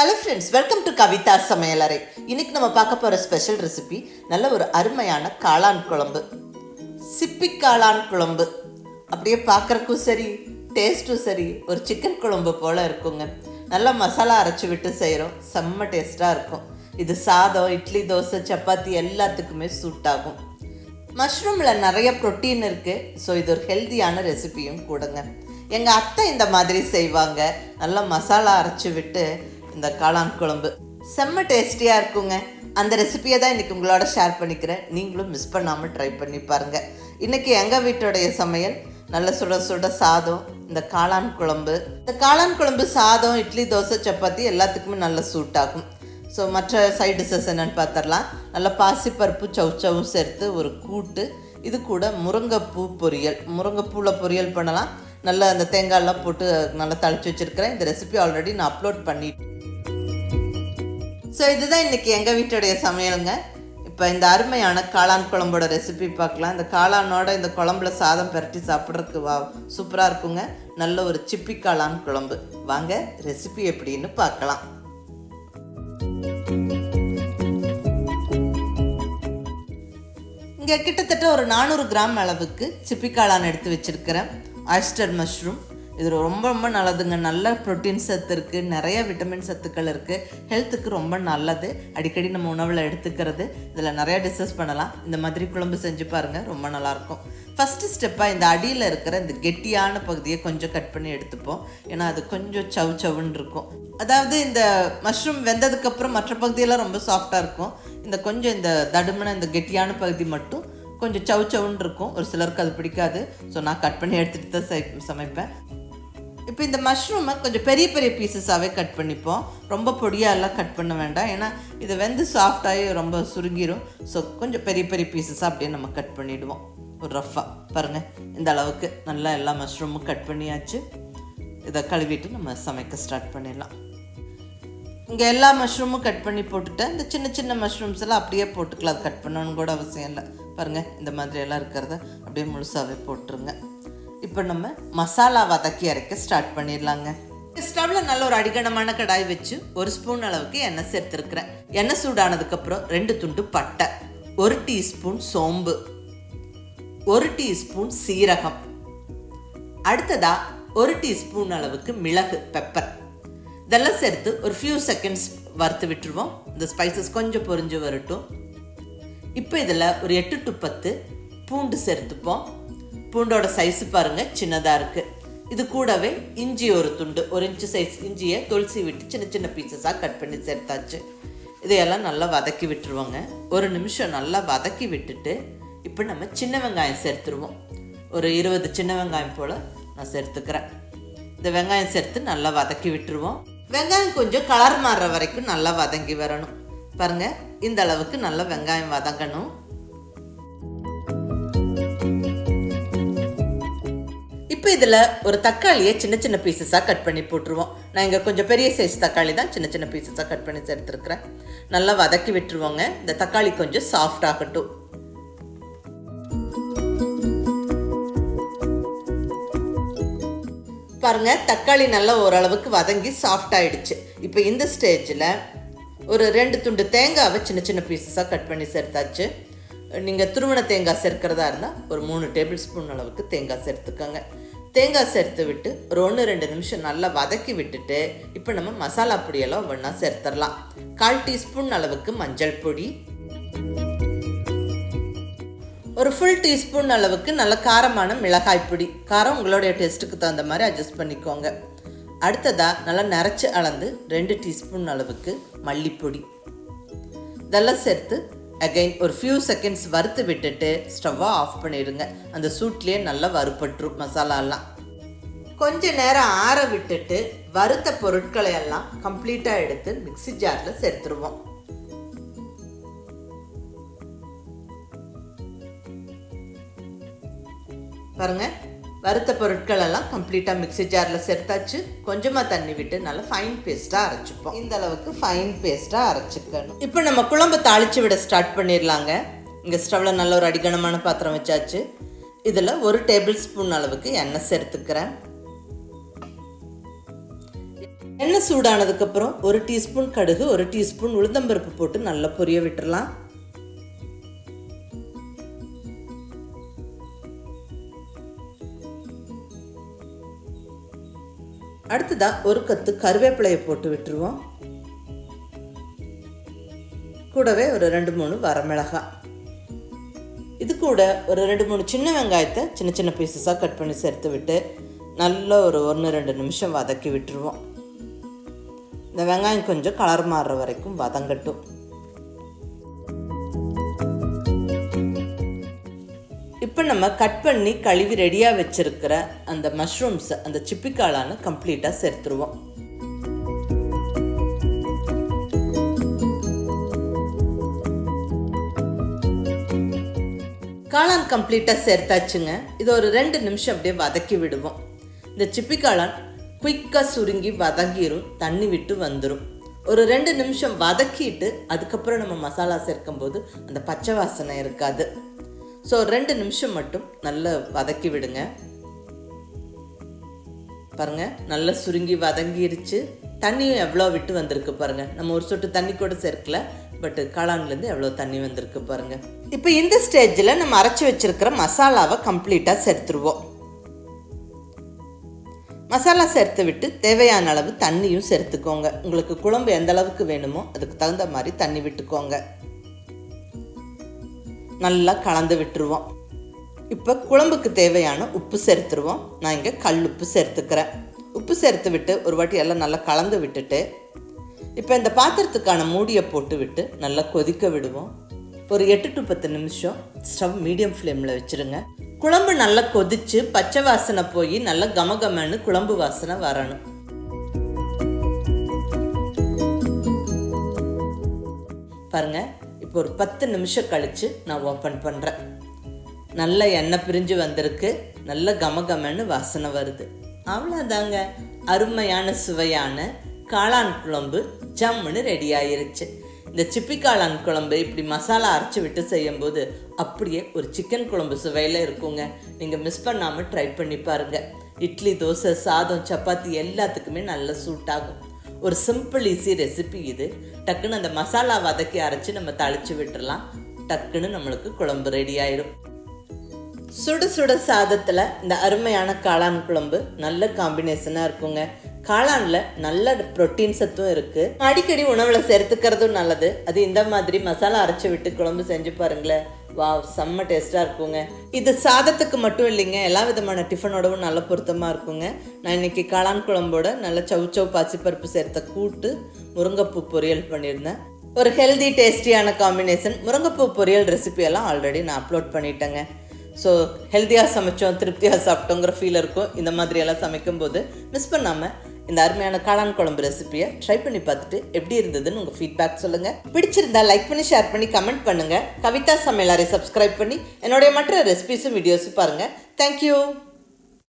Hello friends welcome to Kavitha சமையலறை இன்னைக்கு நம்ம பார்க்க போகிற ஸ்பெஷல் ரெசிபி நல்ல ஒரு அருமையான காளான் குழம்பு. சிப்பி காளான் குழம்பு. அப்படியே பார்க்குறக்கும் சரி டேஸ்ட்டும் சரி ஒரு சிக்கன் குழம்பு போல் இருக்குங்க. நல்லா மசாலா அரைச்சி விட்டு செய்கிறோம் செம்ம டேஸ்ட்டாக இருக்கும். இது சாதம் இட்லி தோசை சப்பாத்தி எல்லாத்துக்குமே சூட் ஆகும். மஷ்ரூமில் நிறைய ப்ரோட்டீன் இருக்குது ஸோ இது ஒரு ஹெல்த்தியான ரெசிபியும் கூடங்க. எங்கள் அத்தை இந்த மாதிரி செய்வாங்க. நல்லா மசாலா அரைச்சி விட்டு இந்த காளான் குழம்பு செம்ம டேஸ்டியாக இருக்குங்க. அந்த ரெசிபியை தான் இன்றைக்கி உங்களோட ஷேர் பண்ணிக்கிறேன். நீங்களும் மிஸ் பண்ணாமல் ட்ரை பண்ணி பாருங்கள் இன்றைக்கி எங்கள் வீட்டுடைய சமையல்? நல்ல சுட சுட சாதம் இந்த காளான் குழம்பு இந்த காளான் குழம்பு சாதம் இட்லி தோசை சப்பாத்தி எல்லாத்துக்குமே நல்ல சூட் ஆகும். ஸோ மற்ற சைட் டிஷ்ஷஸ் என்னென்னு பார்த்துடலாம் நல்லா பாசிப்பருப்பு சவுச்சவும் சேர்த்து ஒரு கூட்டு. இது கூட முருங்கைப்பூ பொரியல். முருங்கைப்பூவில் பொரியல் பண்ணலாம். நல்லா அந்த தேங்காயெல்லாம் போட்டு நல்லா தளிச்சு வச்சுருக்கிறேன். இந்த ரெசிபி ஆல்ரெடி நான் அப்லோட் பண்ணிட்டேன். ஸோ இதுதான் இன்றைக்கி எங்கள் வீட்டுடைய சமையலுங்க. இப்போ இந்த அருமையான காளான் குழம்போட ரெசிபி பார்க்கலாம். இந்த காளானோட இந்த குழம்புல சாதம் பரட்டி சாப்பிட்றதுக்கு வா சூப்பராக இருக்குங்க. நல்ல ஒரு சிப்பி காளான் குழம்பு. வாங்க ரெசிபி எப்படின்னு பார்க்கலாம். இங்கே கிட்டத்தட்ட ஒரு நானூறு கிராம் அளவுக்கு சிப்பி காளான் எடுத்து வச்சுருக்கிறேன். ஆயிஸ்டர் மஷ்ரூம் இது ரொம்ப ரொம்ப நல்லதுங்க. நல்ல ப்ரோட்டீன் சத்து இருக்குது நிறைய விட்டமின் சத்துக்கள் இருக்குது ஹெல்த்துக்கு ரொம்ப நல்லது. அடிக்கடி நம்ம உணவில் எடுத்துக்கிறது. இதில் நிறையா டிஸ்கஸ் பண்ணலாம். இந்த மாதிரி குழம்பு செஞ்சு பாருங்கள் ரொம்ப நல்லாயிருக்கும். ஃபஸ்ட்டு ஸ்டெப்பாக இந்த அடியில் இருக்கிற இந்த கெட்டியான பகுதியை கொஞ்சம் கட் பண்ணி எடுத்துப்போம். ஏன்னா அது கொஞ்சம் சவு சவுன்னு இருக்கும். அதாவது இந்த மஷ்ரூம் வெந்ததுக்கப்புறம் மற்ற பகுதியெல்லாம் ரொம்ப சாஃப்டாக இருக்கும். இந்த கொஞ்சம் இந்த தடுமன இந்த கெட்டியான பகுதி மட்டும் கொஞ்சம் சவு சவுன்னு இருக்கும். ஒரு சிலருக்கு அது பிடிக்காது. ஸோ நான் கட் பண்ணி எடுத்துகிட்டு தான் சமைப்பேன். இப்போ இந்த மஷ்ரூமை கொஞ்சம் பெரிய பெரிய பீசஸாகவே கட் பண்ணிப்போம். ரொம்ப பொடியாலாம் கட் பண்ண வேண்டாம். ஏன்னா இது வெந்து சாஃப்டாகி ரொம்ப சுருங்கிரும். ஸோ கொஞ்சம் பெரிய பெரிய பீசஸாக அப்படியே நம்ம கட் பண்ணிவிடுவோம் ஒரு ரஃப்பாக பாருங்கள் இந்த அளவுக்கு நல்லா எல்லா மஷ்ரூமும் கட் பண்ணியாச்சு. இதை கழுவிட்டு நம்ம சமைக்க ஸ்டார்ட் பண்ணிடலாம். இங்கே எல்லா மஷ்ரூமும் கட் பண்ணி போட்டுட்டேன். இந்த சின்ன சின்ன மஷ்ரூம்ஸ் எல்லாம் அப்படியே போட்டுக்கலாம். அது கட் பண்ணணும்னு கூட அவசியம் இல்லை. பாருங்கள் இந்த மாதிரி எல்லாம் இருக்கிறத அப்படியே முழுசாகவே போட்டுருங்க. இப்போ நம்ம மசாலா வதக்கி அரைக்க ஸ்டார்ட் பண்ணிடலாங்க. ஸ்டவ்ல நல்ல ஒரு அடிகனமான கடாய் வச்சு ஒரு ஸ்பூன் அளவுக்கு எண்ணெய் சேர்த்துருக்குறேன். எண்ணெய் சூடானதுக்கப்புறம் ரெண்டு துண்டு பட்டை ஒரு டீஸ்பூன் சோம்பு ஒரு டீஸ்பூன் சீரகம் அடுத்ததா ஒரு டீஸ்பூன் அளவுக்கு மிளகு பெப்பர் இதெல்லாம் சேர்த்து ஒரு ஃபியூ செகண்ட்ஸ் வறுத்து விட்டுருவோம். இந்த ஸ்பைசஸ் கொஞ்சம் பொரிஞ்சு வரட்டும். இப்போ இதில் ஒரு எட்டு டு பத்து பூண்டு சேர்த்துப்போம். பூண்டோட சைஸ் பாருங்கள் சின்னதாக இருக்குது இது கூடவே இஞ்சி ஒரு துண்டு ஒரு இன்ச்சு சைஸ் இஞ்சியை துளசி விட்டு சின்ன சின்ன பீசஸாக கட் பண்ணி சேர்த்தாச்சு. இதையெல்லாம் நல்லா வதக்கி விட்டுருவோங்க. ஒரு நிமிஷம் நல்லா வதக்கி விட்டுட்டு இப்போ நம்ம சின்ன வெங்காயம் சேர்த்துருவோம். ஒரு இருபது சின்ன வெங்காயம் போல் நான் சேர்த்துக்கிறேன். இந்த வெங்காயம் சேர்த்து நல்லா வதக்கி விட்டுருவோம். வெங்காயம் கொஞ்சம் கலர் மாறுற வரைக்கும் நல்லா வதங்கி வரணும். பாருங்க இந்த அளவுக்கு நல்லா வெங்காயம் வதங்கணும். இப்போ இதில் ஒரு தக்காளியை சின்ன சின்ன பீசஸாக கட் பண்ணி போட்டுருவோம். நான் இங்கே கொஞ்சம் பெரிய சைஸ் தக்காளி தான் சின்ன சின்ன பீசஸாக கட் பண்ணி சேர்த்துருக்குறேன். நல்லா வதக்கி விட்டுருவோங்க. இந்த தக்காளி கொஞ்சம் சாஃப்ட் ஆகட்டும். பாருங்க தக்காளி நல்லா ஓரளவுக்கு வதங்கி சாஃப்ட் ஆகிடுச்சு இப்போ இந்த ஸ்டேஜில் ஒரு ரெண்டு துண்டு தேங்காவை சின்ன சின்ன பீசஸாக கட் பண்ணி சேர்த்தாச்சு. நீங்கள் திருமண தேங்காய் சேர்க்கிறதா இருந்தால் ஒரு மூணு டேபிள் ஸ்பூன் அளவுக்கு தேங்காய் சேர்த்துக்கோங்க. தேங்காய் சேர்த்து விட்டு ஒரு ஒன்று ரெண்டு நிமிஷம் நல்லா வதக்கி விட்டுட்டு இப்போ நம்ம மசாலா பொடியெல்லாம் ஒன்றா சேர்த்துடலாம் கால் டீஸ்பூன் அளவுக்கு மஞ்சள் பொடி. ஒரு ஃபுல் டீஸ்பூன் அளவுக்கு நல்ல காரமான மிளகாய் பொடி. காரம் உங்களுடைய டேஸ்ட்டுக்கு தகுந்த மாதிரி அட்ஜஸ்ட் பண்ணிக்கோங்க. அடுத்ததாக நல்லா நிறச்சி அளந்து ரெண்டு டீஸ்பூன் அளவுக்கு மல்லிப்பொடி. இதெல்லாம் சேர்த்து அகைன் ஒரு ஃபியூ செகண்ட்ஸ் வறுத்து விட்டுட்டு ஸ்டவ்வை ஆஃப் பண்ணிடுங்க. அந்த சூட்லேயே நல்லா வறுப்பட்டுரும் மசாலாலாம் கொஞ்ச நேரம் ஆற விட்டுட்டு வறுத்த பொருட்களை எல்லாம் கம்ப்ளீட்டாக எடுத்து மிக்ஸி ஜாரில் சேர்த்துருவோம். பாருங்கள் வறுத்த பொருட்கள் எல்லாம் கம்ப்ளீட்டாக மிக்ஸி ஜாரில் சேர்த்தாச்சு கொஞ்சமாக தண்ணி விட்டு நல்லா ஃபைன் பேஸ்ட்டாக அரைச்சிப்போம். இந்த அளவுக்கு ஃபைன் பேஸ்ட்டாக அரைச்சிக்கணும். இப்போ நம்ம குழம்பு தாளித்து விட ஸ்டார்ட் பண்ணிடலாங்க இங்கே ஸ்டவ்வில் நல்ல ஒரு அடிகனமான பாத்திரம் வச்சாச்சு. இதில் ஒரு டேபிள் ஸ்பூன் அளவுக்கு எண்ணெய் சேர்த்துக்கிறேன். எண்ணெய் சூடானதுக்கப்புறம் ஒரு டீஸ்பூன் கடுகு ஒரு டீஸ்பூன் உளுந்தம்பருப்பு போட்டு நல்லா பொரிய விட்டுடலாம் அடுத்ததா ஒரு கத்து கருவேப்பிலையை போட்டு விட்டுருவோம். கூடவே ஒரு ரெண்டு மூணு வரமிளகாய். இது கூட ஒரு ரெண்டு மூணு சின்ன வெங்காயத்தை சின்ன சின்ன பீசஸாக கட் பண்ணி சேர்த்து விட்டு நல்ல ஒரு ஒன்று ரெண்டு நிமிஷம் வதக்கி விட்டுருவோம். இந்த வெங்காயம் கொஞ்சம் கலர் மாறுற வரைக்கும் வதங்கட்டும். நம்ம கட் பண்ணி கழுவி ரெடியாக வச்சிருக்கிற அந்த மஷ்ரூம்ஸை அந்த சிப்பிக்காளான கம்ப்ளீட்டாக சேர்த்துருவோம். காளான் கம்ப்ளீட்டாக சேர்த்தாச்சுங்க. இது ஒரு ரெண்டு நிமிஷம் அப்படியே வதக்கி விடுவோம். இந்த சிப்பி காளான் குயிக்காக சுருங்கி வதங்கிடும் தண்ணி விட்டு வந்துடும் ஒரு ரெண்டு நிமிஷம் வதக்கிட்டு அதுக்கப்புறம் நம்ம மசாலா சேர்க்கும்போது அந்த பச்சை வாசனை இருக்காது. ஸோ ரெண்டு நிமிஷம் மட்டும் நல்லா வதக்கி விடுங்க. பாருங்க நல்லா சுருங்கி வதங்கிருச்சு. தண்ணியும் எவ்வளோ விட்டு வந்திருக்கு பாருங்க. நம்ம ஒரு சொட்டு தண்ணி கூட சேர்க்கல பட் காளான்லேருந்து எவ்வளோ தண்ணி வந்திருக்கு பாருங்க. இப்போ இந்த ஸ்டேஜில் நம்ம அரைச்சி வச்சிருக்கிற மசாலாவை கம்ப்ளீட்டாக சேர்த்துருவோம். மசாலா சேர்த்து விட்டு தேவையான அளவு தண்ணியும் சேர்த்துக்கோங்க. உங்களுக்கு குழம்பு எந்த அளவுக்கு வேணுமோ அதுக்கு தகுந்த மாதிரி தண்ணி விட்டுக்கோங்க. நல்லா கலந்து விட்டுருவோம். இப்போ குழம்புக்கு தேவையான உப்பு சேர்த்துருவோம். நான் இங்கே கல் உப்பு சேர்த்துக்கிறேன். உப்பு சேர்த்து விட்டு ஒரு வாட்டி எல்லாம் நல்லா கலந்து விட்டுட்டு இப்போ இந்த பாத்திரத்துக்கான மூடியை போட்டு விட்டு நல்லா கொதிக்க விடுவோம். ஒரு எட்டு டு பத்து நிமிஷம் ஸ்டவ் மீடியம் ஃப்ளேமில் வச்சுருங்க. குழம்பு நல்லா கொதிச்சு பச்சை வாசனை போய் நல்லா கமகமன்னு குழம்பு வாசனை வரணும். பாருங்கள் இப்போ ஒரு பத்து நிமிஷம் கழித்து நான் ஓப்பன் பண்ணுறேன் நல்ல எண்ணெய் பிரிஞ்சு வந்திருக்கு. நல்ல கமகமன்னு வாசனை வருது. அவ்வளோதாங்க அருமையான சுவையான காளான் குழம்பு ஜம்முன்னு ரெடி ஆயிருச்சு. இந்த சிப்பி காளான் குழம்பு இப்படி மசாலா அரைச்சி விட்டு செய்யும்போது அப்படியே ஒரு சிக்கன் குழம்பு சுவையில் இருக்குங்க. நீங்கள் மிஸ் பண்ணாமல் ட்ரை பண்ணி பாருங்கள் இட்லி தோசை சாதம் சப்பாத்தி எல்லாத்துக்குமே நல்ல சூட் ஆகும். ஒரு சிம்பிள் ஈஸி ரெசிபி இது. டக்குன்னு அந்த மசாலா வதக்கி அரைச்சி நம்ம தளிச்சு விட்டுறலாம். டக்குன்னு நம்மளுக்கு குழம்பு ரெடி ஆயிடும் சுட சுட சாதத்தில் இந்த அருமையான காளான் குழம்பு நல்ல காம்பினேஷனாக இருக்குங்க. காளானில் நல்ல ப்ரோட்டீன் சத்தும் இருக்குது அடிக்கடி உணவில் சேர்த்துக்கிறதும் நல்லது. அது இந்த மாதிரி மசாலா அரைச்சி விட்டு குழம்பு செஞ்சு பாருங்களேன். வா செம்ம டேஸ்ட்டாக இருக்குங்க. இது சாதத்துக்கு மட்டும் இல்லைங்க. எல்லா விதமான டிஃபனோடவும் நல்ல பொருத்தமாக இருக்குங்க. நான் இன்னைக்கு காளான் குழம்போட நல்ல சவு சவு பாசிப்பருப்பு சேர்த்த கூட்டு முருங்கைப்பூ பொரியல் பண்ணியிருந்தேன். ஒரு ஹெல்தி டேஸ்டியான காம்பினேஷன் முருங்கைப்பூ பொரியல் ரெசிபியெல்லாம் ஆல்ரெடி நான் அப்லோட் பண்ணிட்டேங்க. ஸோ ஹெல்த்தியாக சமைச்சோம் திருப்தியாக சாப்பிட்டோங்கிற ஃபீல் இருக்கும். இந்த மாதிரியெல்லாம் சமைக்கும்போது மிஸ் பண்ணாமல் இந்த அருமையான காளான் குழம்பு ரெசிபியை ட்ரை பண்ணி பார்த்துட்டு எப்படி இருந்ததுன்னு உங்கள் ஃபீட்பேக் சொல்லுங்கள் பிடிச்சிருந்தா லைக் பண்ணி ஷேர் பண்ணி கமெண்ட் பண்ணுங்கள் கவிதா சமையலாரை சப்ஸ்கிரைப் பண்ணி என்னுடைய மற்ற ரெசிபிஸும் வீடியோஸும் பாருங்கள் தேங்க்யூ